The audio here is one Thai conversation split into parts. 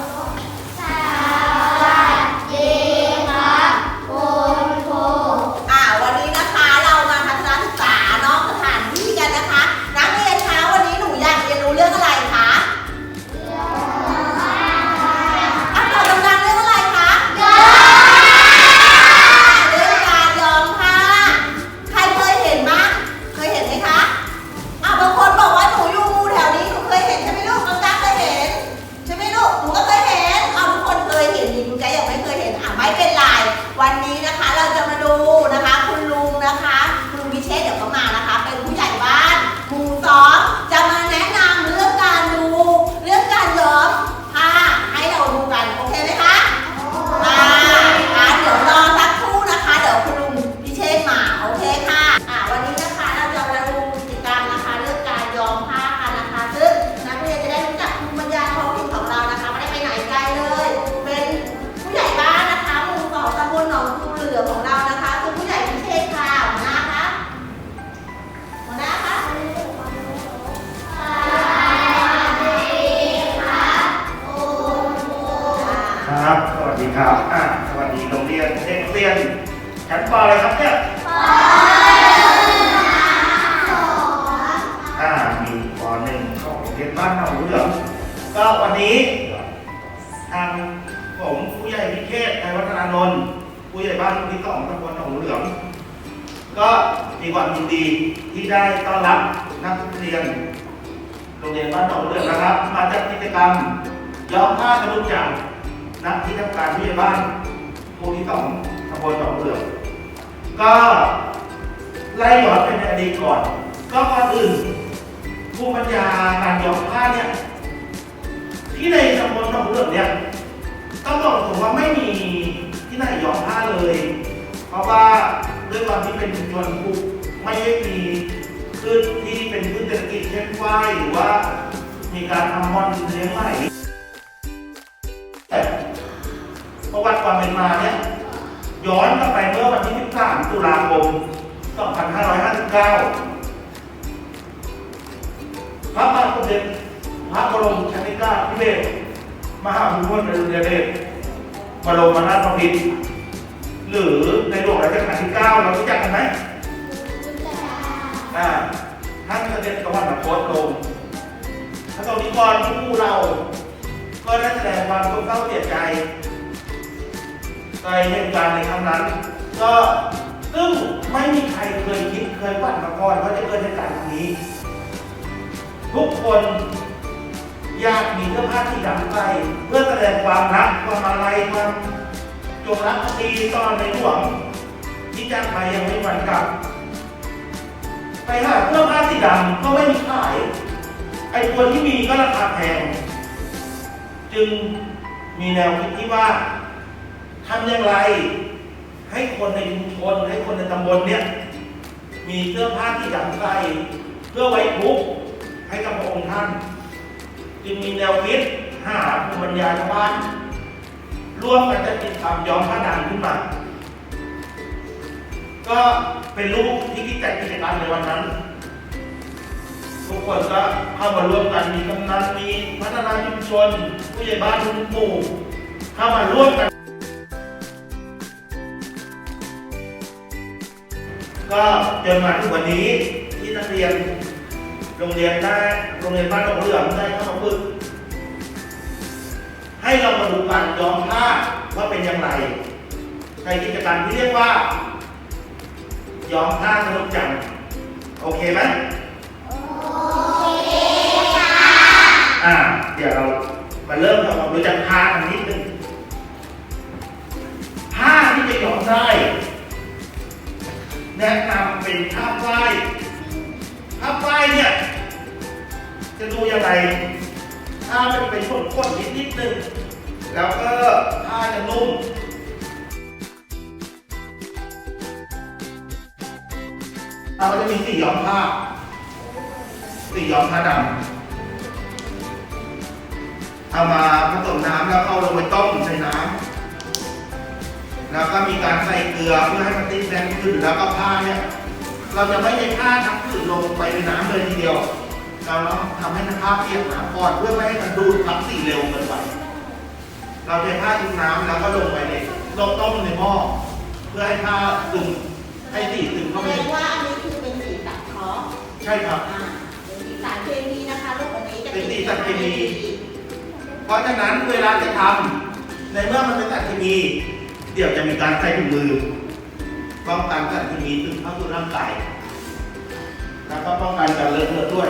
Oh. ดีที่ได้ต้อนรับนักเรียนโรงเรียนบ้านหนองเหลืองนะครับ มาจัดกิจกรรมย้อมผ้ากระดุมจังณที่ทำการผู้ใหญ่บ้านหมู่ที่องตำบลหนองเหลืองก็ไล่ย้อนไปในอดีตก่อน ก็ก่อนอื่นภูมิปัญญาการย้อมผ้าเนี่ยที่ในตำบลหนองเหลืองเนี่ยต้องบอกตรงว่าไม่มีที่ไหนย้อมผ้าเลย เพราะว่าด้วยความที่เป็นชุมชนปลูก ไม่ได้มีพืชที่เป็นพืชเศรษฐกิจเช่นฝ้ายหรือว่ามีการทำมอนเลี้ยงไหมแต่ประวัติความเป็นมาเนี่ยย้อนกลับไปเมื่อวันที่ 13 ตุลาคม 2559 พระบาทสมเด็จพระบรมชนกาธิเบศรมหาภูมิพลอดุลยเดชบรมนาถบพิตรหรือในหลวงรัชกาลที่ 9 เรารู้จักกันไหม อ่าท่านเสด็จสวรรคตลงพระสงฆ์นิกรผู้เรา ก็ได้แสดงความโศกเศร้าเสียใจในเหตุการณ์ในครั้งนั้น ก็ซึ่งไม่มีใครเคยคิดเคยฝันมาก่อนว่าจะเกิดเหตุการณ์แบบนี้ ทุกคนอยากมีเสื้อผ้าที่ดำใสเพื่อแสดงความรักความอะไรความจงรักภักดีต่อในหลวงที่จากไปยังไม่วันกลับ ไปหาเสื้อผ้าสีดำก็ไม่มีขาย ไอ้ตัวที่มีก็ราคาแพง จึงมีแนวคิดที่ว่าทำอย่างไร ให้คนในชุมชนให้คนในตำบลเนี่ย มีเสื้อผ้าที่ดำใส่เพื่อไว้ทุกข์ให้กับพระองค์ท่าน จึงมีแนวคิดหาภูมิปัญญาชาวบ้านร่วมกันจัดกิจกรรมย้อมผ้าดำขึ้นมา ก็เป็นรูปที่คิดจัดกิจกรรมในวันนั้น ทุกคนก็เข้ามาร่วมกันมีกำนันมีพัฒนาชุมชน ผู้ใหญ่บ้านทุกหมู่เข้ามาร่วมกัน ก็จนมาถึงวันนี้ที่นักเรียนโรงเรียนได้โรงเรียนบ้านหนองเหลืองได้เข้ามาฝึกให้เรามาดูการยอมผ้าว่าเป็นอย่างไรในกิจกรรมที่เรียกว่า ย้อมผ้าสนุกจัง โอเคไหมอ่า เดี๋ยวเรามาเริ่มทำความรู้จักผ้ากันนิดนึงผ้าที่จะย้อมได้แนะนำเป็นผ้าฝ้ายผ้าฝ้ายเนี่ย จะดูยังไงผ้ามันเป็นขนขนนิดนิดๆนึง แล้วก็ผ้าจะนุ่ม เราก็จะมีสีย้อมผ้า สีย้อมผ้าดำเอามาผสมน้ำแล้วเอาลงไปต้มใส่น้ำแล้วก็มีการใส่เกลือเพื่อให้มันติดแน่นขึ้นแล้วก็ผ้าเนี่ย เราจะไม่ใช้ผ้าทั้งผืนลงไปในน้ำเลยทีเดียว เราต้องทำให้ผ้าเปียกน้ำก่อนเพื่อไม่ให้มันดูดซับสีเร็วเกินไปเราใช้ผ้าชุบน้ำแล้วก็ลงไปในลงต้มในหม้อเพื่อให้ผ้าซึมให้สีซึมแสเข้าไป ช่ครับอ่าเป็นสีสารเคมีนะคะลูกอันนี้จะเป็นสีสารเคมี เพราะฉะนั้นเวลาจะทำในเมื่อมันเป็นสารเคมี เดี๋ยวจะมีการใส่ถุงมือป้องกันสารเคมีซึมเข้าสู่ร่างกายแล้วก็ป้องกันการเลอะเทอะด้วย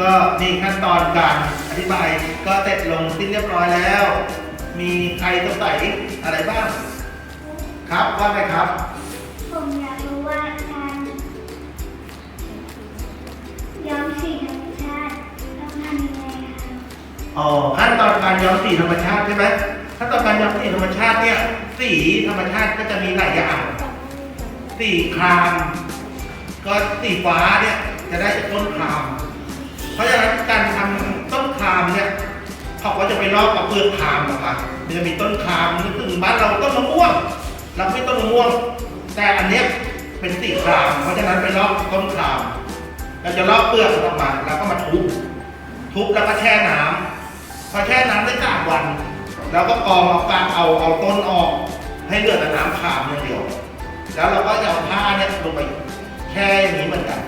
ก็นี่ขั้นตอนการอธิบายก็เสร็จลงสิ้นเรียบร้อยแล้ว มีใครสงสัยอะไรบ้าง ครับว่าไงครับ ผมอยากรู้ว่าการย้อมสีธรรมชาติต้องทำยังไงคะอ๋อขั้นตอนการย้อมสีธรรมชาติใช่ไหมขั้นตอนการย้อมสีธรรมชาติเนี่ย สีธรรมชาติก็จะมีหลายอย่าง สีคราม ก็สีฟ้าเนี่ยจะได้จากต้นคราม เพราะฉะนั้นการทำต้นคามเนี่ยเขาก็จะไปลอกกับเปลือกคามนะครับมันจะมีต้นคามนึกถึงบ้านเราต้นมะม่วงเราไม่ต้นมะม่วง แต่อันเนี้ยเป็นสีคราม เพราะฉะนั้นไปลอกต้นครามเราจะลอกเปลือกออกมาแล้วก็มาทุบทุบแล้วก็แช่น้ำพอแช่น้ำได้สามวันแล้วก็กรองเอากางเอาเอาต้นออก ให้เหลือแต่น้ำขามอย่างเดียว แล้วเราก็จะเอาผ้าเนี่ยลงไปแช่อย่างนี้เหมือนกัน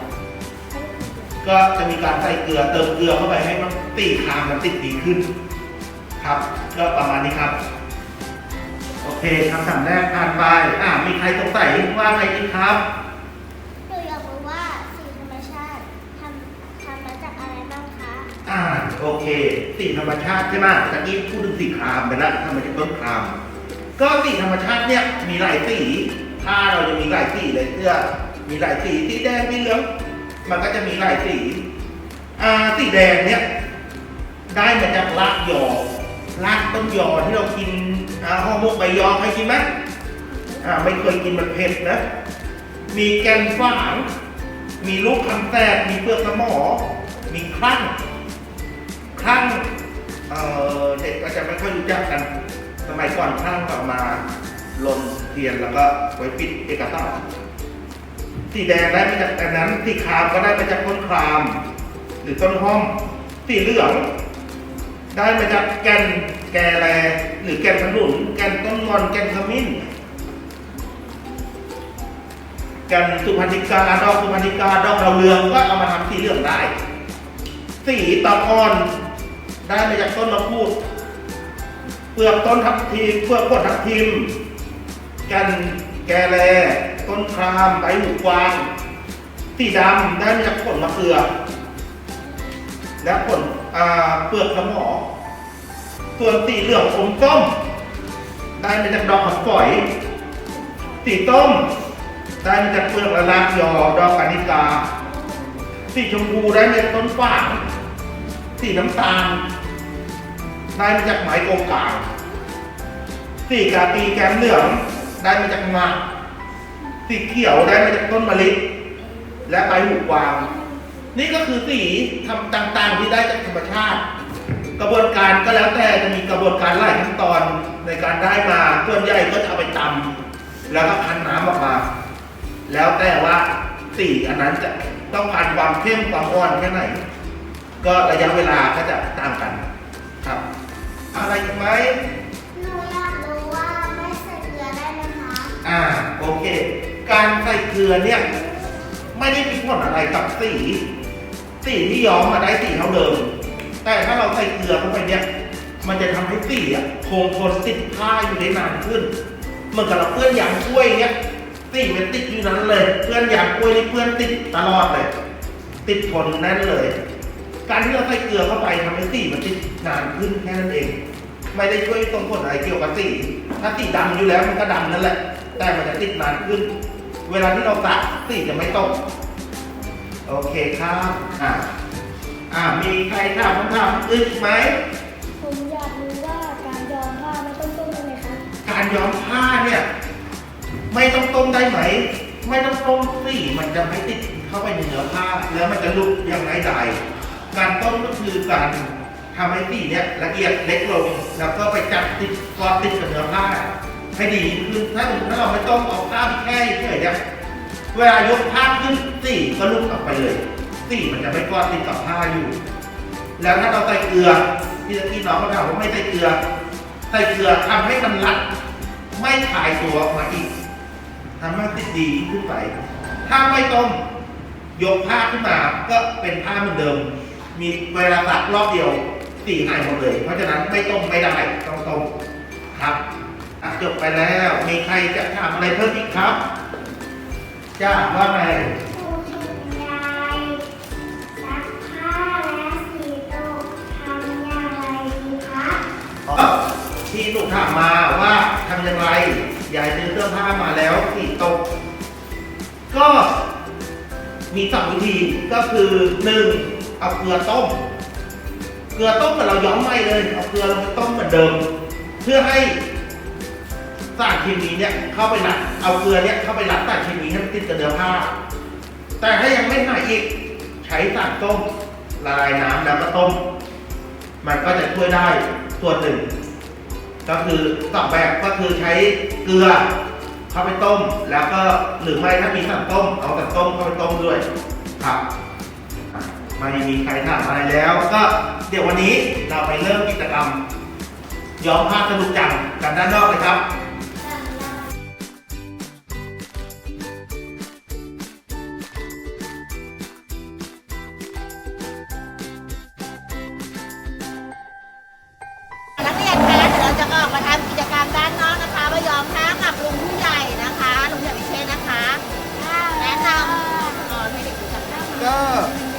ก็จะมีการใส่เกลือเติมเกลือเข้าไปให้มันตีคามมันติดดีขึ้น ครับ ก็ประมาณนี้ครับโอเคคำสั่งแรกผ่านไปอ่ามีใครสงสัยว่าไงอีกครับหนูอยากรู้ว่าสีธรรมชาติทำทำมาจากอะไรบ้างคะอ่าโอเค สีธรรมชาติใช่ไหมตะกี้พูดถึงสีครามไปแล้วทำไมถึงต้นคราม ก็สีธรรมชาติเนี่ยมีหลายสีผ้าเราจะมีหลายสีเลยเสื้อมีหลายสีสีแดงสีเหลือง มันก็จะมีหลายสีอ่าสีแดงเนี่ยได้มาจากรากยอรากต้นยอที่เรากินอ่าห่อหมกใบยอใครกินไหมอ่าไม่เคยกินมันเผ็ดนะ มีแกนฝางมีลูกคำแตกมีเปลือกสมอ มีคลั่งคลั่งเเด็กก็จะไม่ค่อยรู้จักกัน สมัยก่อนคลั่งต่อมาลนเทียนแล้วก็ไว้ปิดเอกสาร สีแดงได้มาจากอันนั้น สีครามก็ได้มาจากต้นคราม หรือต้นห้อม สีเหลืองได้มาจากแกนแกแล หรือแกนขนุน แกนต้นงอน แกนขมิ้น แกนสุพรรณิกา ดอกสุพรรณิกา ดอกดาวเรืองก็เอามาทำสีเหลืองได้ สีตะกอนได้มาจากต้นมะพร้าวเปลือกต้นทับทิมเปลือกผลทับทิม แกนแกแล ต้นครามใบหูกวางสีดำได้มาจากผลมะเขือ และผลเปลือกสมอส่วนสีเหลืองอมส้มได้มาจากดอกฝอยสีต้มได้มาจากเปลือกละลากยอดอกกานิกาสีชมพูได้มาจากต้นฝางสีน้ำตาลได้มาจากไม้โกงกางสีกากีแกมเหลืองได้มาจากหมาก สีเขียวได้มาจากต้นมะลิและใบหูกวาง นี่ก็คือสีทำต่างๆที่ได้จากธรรมชาติ กระบวนการก็แล้วแต่จะมีกระบวนการหลายขั้นตอนในการได้มาส่วนใหญ่ก็จะเอาไปตำแล้วก็คั้นน้ำออกมา แล้วแต่ว่าสีอันนั้นจะต้องการความเข้มความอ่อนแค่ไหน ก็ระยะเวลาก็จะต่างกันครับ อะไรอีกไหมหนูอยากรู้ว่าไม่ใส่เกลือได้ไหมคะ อ่าโอเค การใส่เกลือเนี่ย ไม่ได้มีผลอะไรกับสีสีที่ย้อมมาได้สีเท่าเดิม แต่ถ้าเราใส่เกลือเข้าไปเนี่ย มันจะทำให้สีอะคงทนติดผ้าอยู่ได้นานขึ้นเหมือนกับเราเปื้อนยางกล้วยเนี่ยสีมันติดอยู่นั้นเลยเปื้อนยางกล้วยนี่เปื้อนติดตลอดเลย ติดทนแน่นเลย การที่เราใส่เกลือเข้าไปทำให้สีมันติดนานขึ้นแค่นั้นเอง ไม่ได้ช่วยตรงผลอะไรเกี่ยวกับสีถ้าสีดำอยู่แล้วมันก็ดำนั่นแหละ แต่มันจะติดนานขึ้น เวลาที่เราตัดสีจะไม่ตก โอเคครับ อ่าอ่ามีใครถามคำถามอื่นอีกไหม ผมอยากรู้ว่าการย้อมผ้าไม่ต้องต้มยังไงคะการย้อมผ้าเนี่ย ไม่ต้องต้มได้ไหม ไม่ต้องต้มสีมันจะไม่ติดเข้าไปในเนื้อผ้า แล้วมันจะลุกอย่างง่ายดายการต้มก็คือการทำให้สีเนี่ยละเอียดเล็กลง แล้วก็ไปจับติดกอดติดกับเนื้อผ้า ทให้ดีคือถ้าสมมติถ้าเราไม่ต้มเอาผ้าแค่เฉยเนี่ยเวลายกผ้าขึ้นสี่ก็ลุกออกไปเลยสี่มันจะไม่กอดติดกับผ้าอยู่ แล้วถ้าเราใส่เกลือที่ที่น้องเขาถามว่าไม่ใส่เกลือ ใส่เกลือทำให้มันรัด ไม่คลายตัวออกมาอีกทำให้ติดดีขึ้นไป ถ้าไม่ต้มยกผ้าขึ้นมาก็เป็นผ้าเหมือนเดิม มีเวลาซักรอบเดียวสีหายหมดเลย เพราะฉะนั้นไม่ต้มไม่ได้ต้องต้มครับ จบไปแล้ว มีใครจะถามอะไรเพิ่มอีกครับ จ้าว่าไงครูคุณยายซักผ้าและสีตกทำอย่างไรดีคะที่ลูกถามมาว่าทำอย่างไรยายซื้อเสื้อผ้ามาแล้วสีตก ก็มีสองวิธีก็คือหนึ่งเอาเกลือต้ม เกลือต้มเหมือนเราย้อมไหมเลย เอาเกลือลงไปต้มเหมือนเดิม เพื่อให้ สารเคมีเนี่ยเข้าไปรัดเอาเกลือเนี่ยเข้าไปรัดสารเคมีให้มันติดกับเนื้อผ้า แต่ถ้ายังไม่หายอีกใช้สารต้มละลายน้ำแล้วก็ต้ม มันก็จะช่วยได้ส่วนหนึ่ง ก็คือสองแบบก็คือใช้เกลือเข้าไปต้ม แล้วก็หรือไม่ถ้ามีสั่งต้มเอาสั่งต้มเข้าไปต้มด้วยครับไม่มีใครถามอะไรแล้ว ก็เดี๋ยววันนี้เราไปเริ่มกิจกรรมย้อมผ้าสนุกจังกันด้านนอกเลยครับ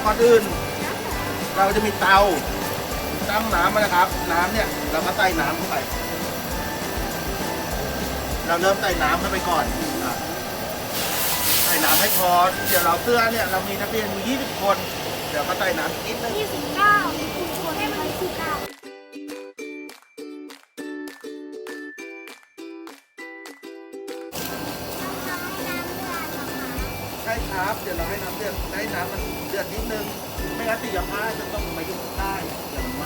ก่อนอื่น เราจะมีเตาตั้งน้ำมานะครับ น้ำเนี่ยเราก็ใส่น้ำเข้าไป เราเริ่มใส่น้ำเข้าไปก่อนอะใส่น้ำให้พอ เดี๋ยวเราเสื้อเนี่ยเรามีนักเรียนมี20 คน เดี๋ยวก็ใส่น้ำนิดนึงยี่สิบเก้าคุณ ดือดนิดนึง ไม่งั้นสียผ้าจะต้องมายุ่งใต้เดี๋ยวมันไหม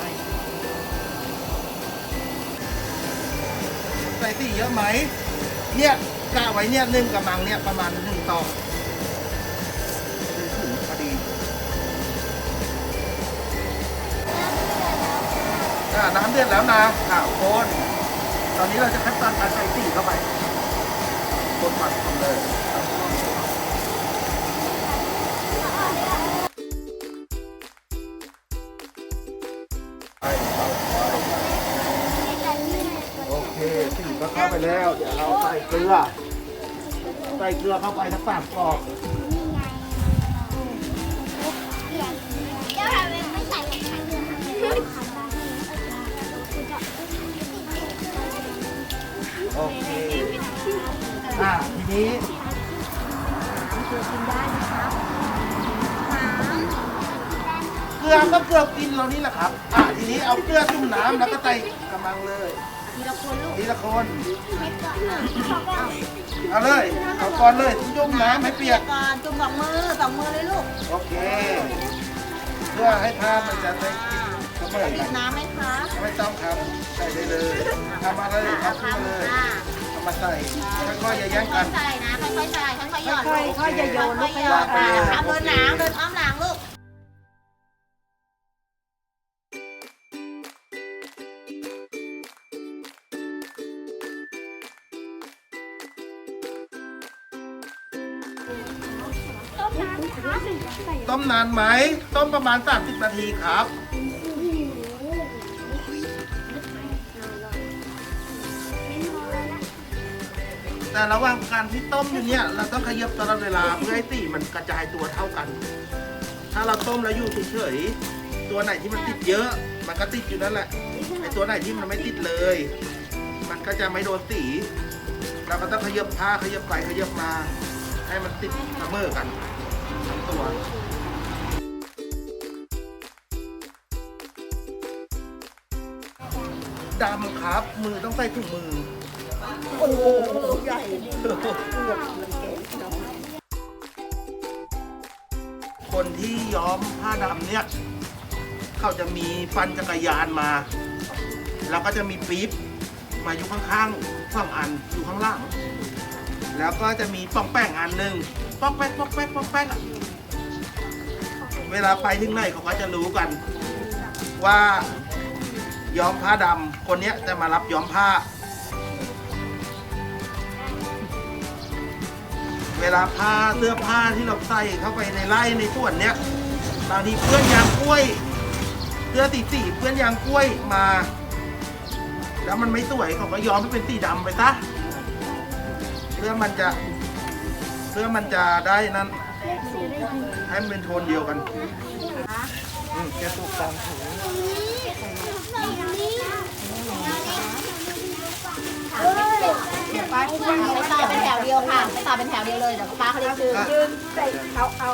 ใส่สีเยอะไหม เนี่ยกะไว้เนี่ยหนึ่งกำมังเนี่ยประมาณหนึ่งต่อหนึ่งถุงพอดีน้ำเดือดแล้วนะข่าวโคนตอนนี้เราจะขั้นตอนการใส่สีเข้าไปคนก่อนทำเลย เราใส่เกลือ ใส่เกลือเข้าไปทั้งสามกรอบเดี๋ยวเราไม่องใครเลยโอเค อะทีนี้เกลือก็เกลือกินเรานี่แหละครับ อะทีนี้เอาเกลือจุ่มน้ำแล้วก็ใส่กระมังเลย ทีละคนลูกทีละคนเอาเลย เอาก่อนเลยจุ่มน้ำให้เปียก ก่อนจุ่มสองมือสองมือเลยลูกโอเค เพื่อให้ผ้ามันจะได้เสมอติกัดนน้ำไหมคะไม่ต้องครับใส่ได้เลยทำมาเลยอะทำขึ้นมาเลยอะเอามาใส่ค่อยๆอย่าแย่งกันค่อยๆใส่นะค่อยๆใส่ค่อยๆหย่อนค่อยๆค่อยๆอย่าโยนลูกค่อยๆหย่อนค่ะทำเดินหลังเดินอ้อมหลังลูกต้มานไหมต้มประมาณ 30 นาทีครับ แต่ระหว่างการที่ต้มอยู่เนี่ย เราต้องขยับตลอดเวลาเพื่อให้สีมันกระจายตัวเท่ากัน ถ้าเราต้มแล้วอยู่เฉยๆตัวไหนที่มันติดเยอะ มันก็ติดอยู่นั่นแหละไอตัวไหนที่มันไม่ติดเลย มันก็จะไม่โดนสีเราก็ต้องขยับผ้าขยับไปขยับมาให้มันติดเสมอกันทั้งตัว ดำครับ มือต้องใส่ถุงมือ โอ้โหใหญ่คนที่ย้อมผ้าดำเนี่ย เขาจะมีฟันจักรยานมา แล้วก็จะมีปี๊บมาอยู่ข้างๆสองอันอยู่ข้างล่าง แล้วก็จะมีป้องแป้งอันหนึ่งป้องแป้งป้องแป้งป้องแป้งอะเวลาไปที่ไหนเขาก็จะรู้กัน ว่าย้อมผ้าดำ คนเนี้ยจะมารับย้อมผ้า เวลาผ้าเสื้อผ้าที่เราใส่เข้าไปในไร่ในสวนเนี้ยบางทีเพื่อนยางกล้วยเสื้อสีสีเพื่อนยางกล้วยมา แล้วมันไม่สวยเขาก็ย้อมให้เป็นสีดำไปซะเพื่อมันจะเพื่อมันจะได้นั่นให้มันเป็นโทนเดียวกันแกถูกต้องถู กไปต่อเป็นแถวเดียวค่ะไปต่อเป็นแถวเดียวเลยเดี๋ยวป้าเขาเรียกชื่อยืนใส่เอาเอา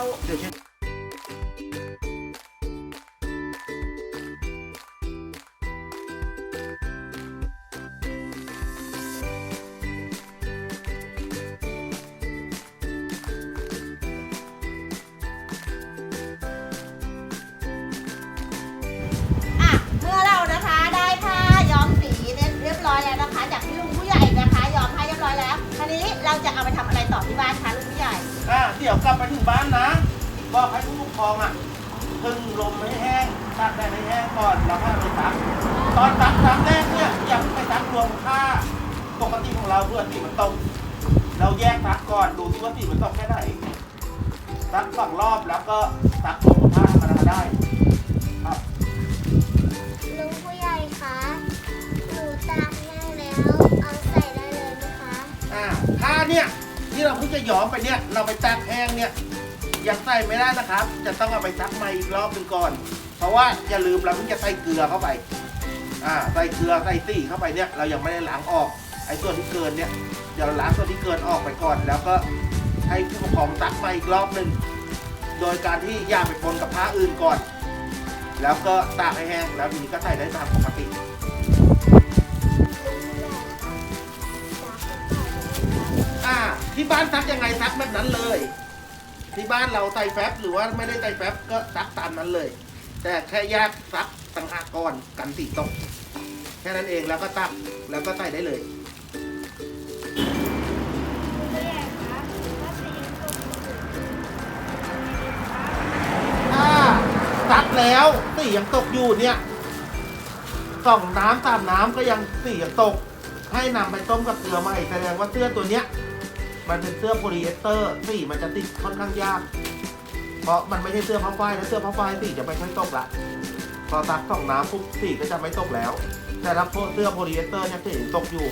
ทำอะไรต่อที่บ้านคะลุงผู้ใหญ่ อะเดี๋ยวกลับไปถึงบ้านนะ บอกให้ผู้ปกครองอะพึ่งลมให้แห้งตากแดดให้แห้งก่อนแล้วค่อยเอาไปซักตอนซักครั้งแรกเนี่ยอย่าเพิ่งไปซักรวมค่าปกติของเราเพื่อสีมันตกเราแยกซักก่อนดูที่ว่าสีมันตกแค่ไหนซักสองรอบแล้วก็ซักรวมกับผ้ามันก็ได้ ครับลุงผู้ใหญ่คะหนูตากแห้งแล้ว เอาใส่ได้เลยไหมคะ อ่าผ้าเนี่ย ที่เราเพิ่งจะย้อมไปเนี่ย เราไปซักแห้งเนี่ยยังใส่ไม่ได้นะครับ จะต้องเอาไปซักใหม่อีกรอบหนึ่งก่อน เพราะว่าอย่าลืมเราเพิ่งจะใส่เกลือเข้าไป อ่า ใส่เกลือใส่ตีเข้าไปเนี่ย เรายังไม่ได้ล้างออก ไอ้ส่วนที่เกินเนี่ย เดี๋ยวเราล้างส่วนที่เกินออกไปก่อน แล้วก็ให้ผู้ปกครองซักใหม่อีกรอบหนึ่งโดยการที่ย่างไปปนกับผ้าอื่นก่อน แล้วก็ตากให้แห้ง แล้วทีนี้ก็ใส่ได้ตามปกติ นั้นเลย ที่บ้านเราใส่แฟบหรือว่าไม่ได้ใส่แฟบก็ซักตามนั้นเลย แต่แค่แยกซักต่างหากก่อนกันสีตกแค่นั้นเองแล้วก็ตักแล้วก็ใส่ได้เลยถ้าสียังตกอยู่ถ้าซักแล้วสียังตกอยู่เนี่ยสองน้ำสามน้ำก็ยังสียังตก ให้นำไปต้มกับเกลือใหม่แสดงว่าเสื้อตัวเนี้ย มันเป็นเสื้อโพลีเอสเตอร์สีมันจะติดค่อนข้างยาก เพราะมันไม่ใช่เสื้อผ้าฝ้ายนะเสื้อผ้าฝ้ายสีจะไม่ค่อยตกละพอซักสองน้ำปุ๊บสีก็จะไม่ตกแล้ว แต่ถ้าเสื้อโพลีเอสเตอร์เนี่ยสียังตกอยู่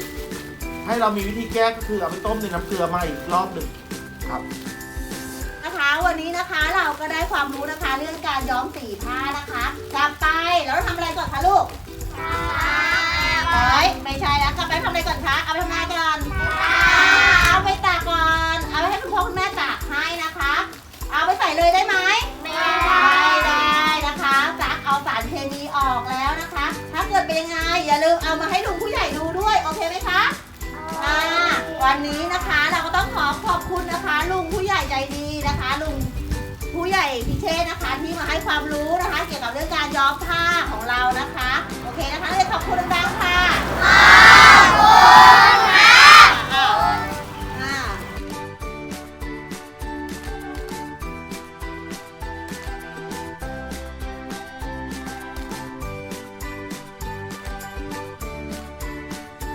ให้เรามีวิธีแก้ก็คือเอาไปต้มในน้ำเกลือใหม่อีกรอบหนึ่งครับนะคะวันนี้นะคะเราก็ได้ความรู้นะคะเรื่องการย้อมสีผ้านะคะกลับไปแล้วเราทำอะไรก่อนคะลูกเอ้ยไม่ใช่แล้วกลับไปทำอะไรก่อนคะเอาไปทำอะไรก่อน คุณพ่อคุณแม่ตากให้นะคะ เอาไปใส่เลยได้ไหมไม่ได้นะคะซักเอาสารเคมีออกแล้วนะคะ ถ้าเกิดเป็นยังไงอย่าลืมเอามาให้ลุงผู้ใหญ่ดูด้วยโอเคไหมคะอ่าวันนี้นะคะเราก็ต้องขอขอบคุณนะคะ ลุงผู้ใหญ่ใจดีนะคะ ลุงผู้ใหญ่พิเชษนะคะ ที่มาให้ความรู้นะคะ เกี่ยวกับเรื่องการย้อมผ้าของเรานะคะ โอเคนะคะเลยขอบคุณดังๆค่ะ